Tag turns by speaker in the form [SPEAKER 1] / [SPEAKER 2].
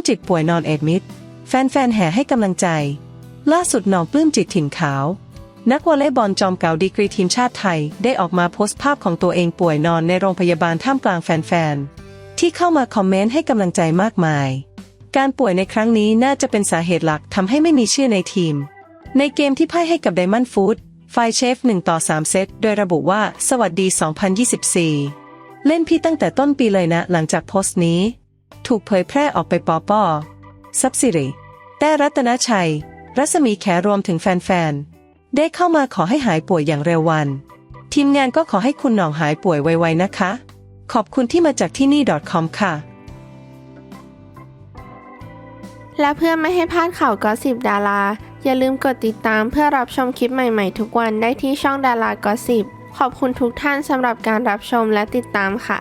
[SPEAKER 1] มจิตป่วยนอนเอดมิดแฟนๆแห่ให้กำลังใจ ล่าสุดหนองปลื้มจิตถิ่นขาว นักวอลเลย์บอลจอมเก่าดีกรีทีมชาติไทย ได้ออกมาโพสต์ภาพของตัวเองป่วยนอนในโรงพยาบาลท่ามกลางแฟนๆ ที่เข้ามาคอมเมนต์ให้กำลังใจมากมาย การป่วยในครั้งนี้น่าจะเป็นสาเหตุหลักทำให้ไม่มีชื่อในทีม ในเกมที่พ่ายให้กับไดมอนด์ฟู้ดไฟเชฟ1ต่อ3 เซต โดยระบุว่า สวัสดี 2024 เล่นพี่ตั้งแต่ต้นปีเลยนะ หลังจากโพสต์นี้ ถูกเผยแพร่ออกไปปอปอซับซิริแต่รัตนชัย รัศมีแขรวมถึงแฟนๆ ได้เข้ามาขอให้หายป่วยอย่างเร็ววัน ทีมงานก็ขอให้คุณหน่องหายป่วยไวๆนะคะ ขอบคุณที่มาจากที่นี่ .com ค่ะ
[SPEAKER 2] และเพื่อไม่ให้พลาดข่าวก็สิบดารา อย่าลืมกดติดตามเพื่อรับชมคลิปใหม่ๆ ทุกวันได้ที่ช่องดารากอสิบขอบคุณทุกท่านสำหรับการรับชมและติดตามค่ะ